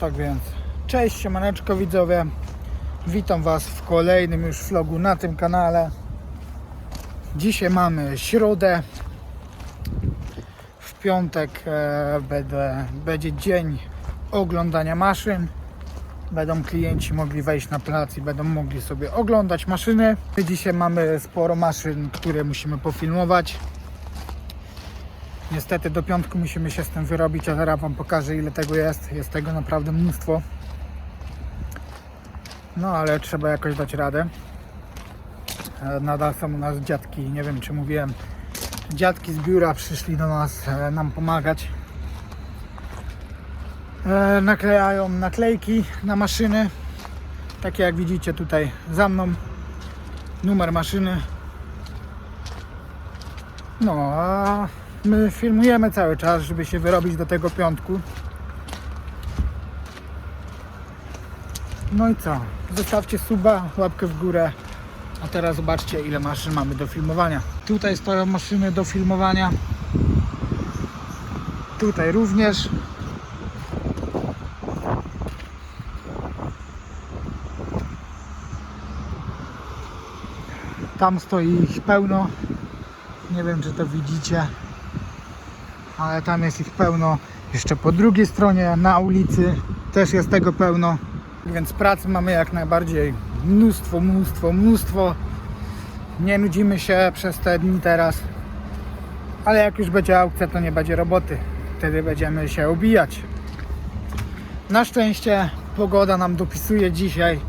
Tak więc, cześć, siemaneczko widzowie. Witam Was w kolejnym już vlogu na tym kanale. Dzisiaj mamy środę. W piątek e, będę, będzie dzień oglądania maszyn. Będą klienci mogli wejść na plac i będą mogli sobie oglądać maszyny. Dzisiaj mamy sporo maszyn, które musimy pofilmować. Niestety do piątku musimy się z tym wyrobić, a zaraz Wam pokażę ile tego jest. Jest tego naprawdę mnóstwo. No ale trzeba jakoś dać radę. E, Nadal są u nas dziadki, nie wiem czy mówiłem. Dziadki z biura przyszli do nas e, nam pomagać. E, Naklejają naklejki na maszyny. Takie jak widzicie tutaj za mną. Numer maszyny. No a my filmujemy cały czas, żeby się wyrobić do tego piątku. No i co? Zostawcie suba, łapkę w górę. A teraz zobaczcie ile maszyn mamy do filmowania. Tutaj stoją maszyny do filmowania. Tutaj również. Tam stoi ich pełno. Nie wiem czy to widzicie. Ale tam jest ich pełno. Jeszcze po drugiej stronie na ulicy też jest tego pełno. Więc pracy mamy jak najbardziej mnóstwo, mnóstwo, mnóstwo. Nie nudzimy się przez te dni teraz. Ale jak już będzie aukcja, to nie będzie roboty. Wtedy będziemy się ubijać. Na szczęście pogoda nam dopisuje dzisiaj.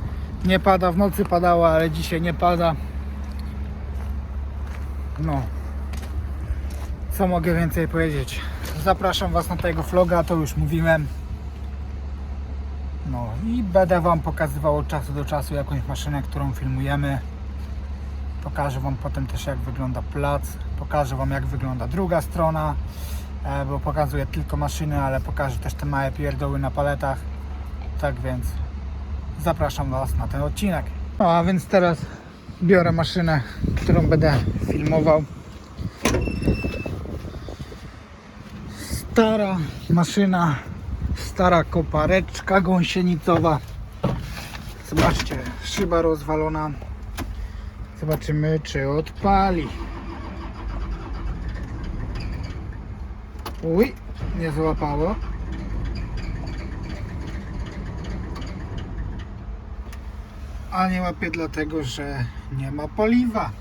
Nie pada, w nocy padało, ale dzisiaj nie pada. No, co mogę więcej powiedzieć? Zapraszam Was na tego vloga, to już mówiłem. No i będę Wam pokazywał od czasu do czasu jakąś maszynę, którą filmujemy. Pokażę Wam potem też jak wygląda plac. Pokażę Wam jak wygląda druga strona, e, bo pokazuję tylko maszyny, ale pokażę też te małe pierdoły na paletach. Tak więc zapraszam Was na ten odcinek. No a więc teraz biorę maszynę, którą będę filmował. Stara maszyna, stara kopareczka gąsienicowa. Zobaczcie, szyba rozwalona. Zobaczymy, czy odpali. Uj, nie złapało. A nie łapie dlatego, że nie ma paliwa.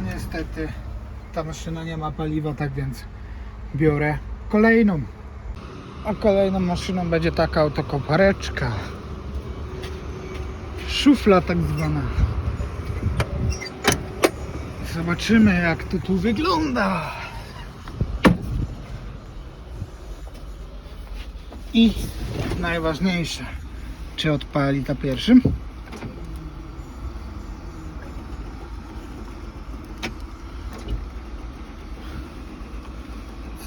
Niestety ta maszyna nie ma paliwa, tak więc biorę kolejną. A kolejną maszyną będzie taka oto kopareczka. Szufla tak zwana. Zobaczymy jak to tu wygląda. I najważniejsze, czy odpali ta pierwszym?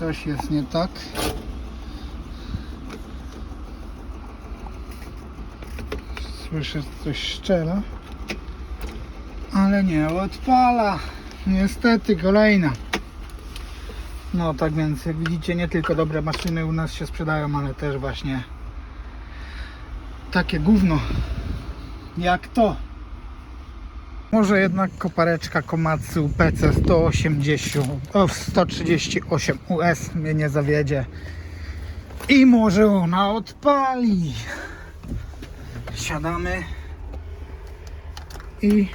Coś jest nie tak. Słyszę coś szczela. Ale nie odpala. Niestety kolejna. No tak więc jak widzicie nie tylko dobre maszyny u nas się sprzedają, ale też właśnie takie gówno jak to. Może jednak kopareczka Komatsu PC 180, o 138 US mnie nie zawiedzie. I może ona odpali. Siadamy i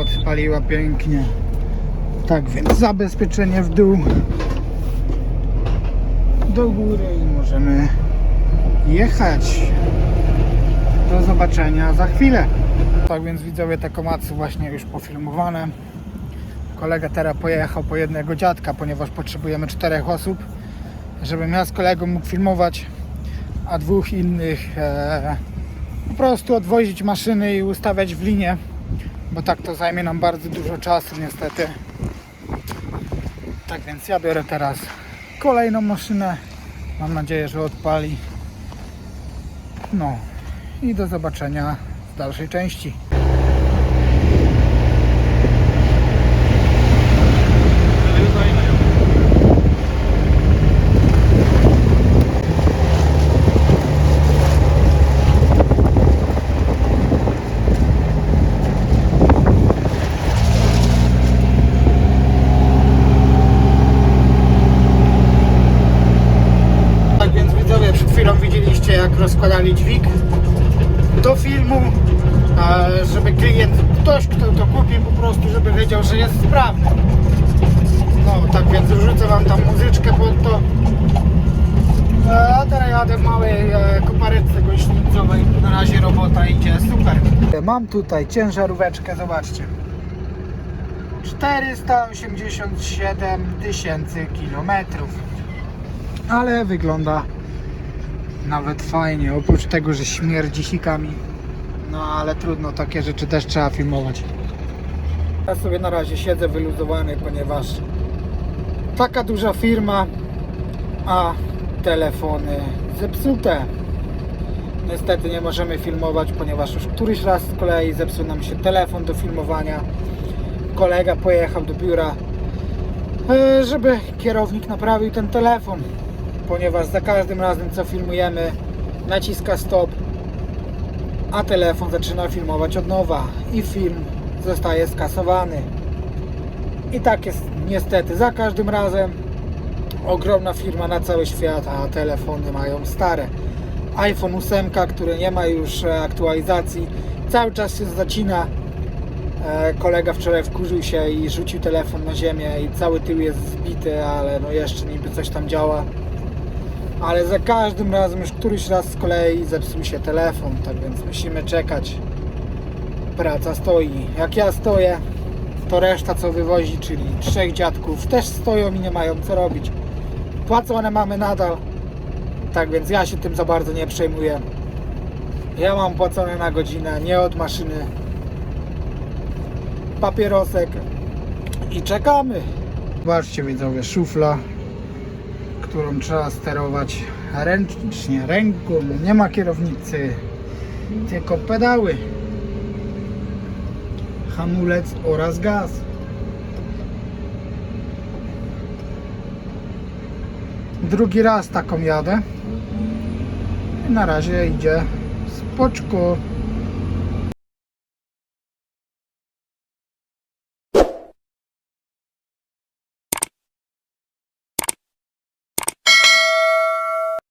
odpaliła pięknie. Tak więc zabezpieczenie w dół do góry i możemy jechać. Do zobaczenia za chwilę. Tak więc widzowie te komacy właśnie już pofilmowane. Kolega teraz pojechał po jednego dziadka, ponieważ potrzebujemy czterech osób, żebym ja z kolegą mógł filmować, a dwóch innych e, po prostu odwozić maszyny i ustawiać w linie, bo tak to zajmie nam bardzo dużo czasu niestety. Tak więc ja biorę teraz kolejną maszynę. Mam nadzieję, że odpali. No i do zobaczenia dalszej części. E, żeby klient, ktoś kto to kupi po prostu, żeby wiedział, że jest sprawny. No tak więc wrzucę wam tam muzyczkę pod to. A teraz jadę w małej e, kopareczce gościnicowej. Na razie robota idzie super. Mam tutaj ciężaróweczkę, zobaczcie. 487 tysięcy kilometrów. Ale wygląda nawet fajnie, oprócz tego, że śmierdzi sikami. No ale trudno, takie rzeczy też trzeba filmować. Ja sobie na razie siedzę wyluzowany, ponieważ taka duża firma, a telefony zepsute. Niestety nie możemy filmować, ponieważ już któryś raz z kolei zepsuł nam się telefon do filmowania. Kolega pojechał do biura, e, żeby kierownik naprawił ten telefon, ponieważ za każdym razem co filmujemy naciska stop, a telefon zaczyna filmować od nowa i film zostaje skasowany. I tak jest niestety za każdym razem. Ogromna firma na cały świat, a telefony mają stare. iPhone 8, który nie ma już e, aktualizacji, cały czas się zacina. E, Kolega wczoraj wkurzył się i rzucił telefon na ziemię i cały tył jest zbity, ale no jeszcze niby coś tam działa. Ale za każdym razem już któryś raz z kolei zepsuł się telefon, tak więc musimy czekać. Praca stoi. Jak ja stoję, to reszta co wywozi, czyli trzech dziadków też stoją i nie mają co robić. Płacone mamy nadal, tak więc ja się tym za bardzo nie przejmuję. Ja mam płacone na godzinę, nie od maszyny. Papierosek i czekamy. Zobaczcie widzowie, szufla, którą trzeba sterować ręcznie, ręką. Nie ma kierownicy, tylko pedały hamulec oraz gaz. Drugi raz taką jadę. Na razie idzie spoczko.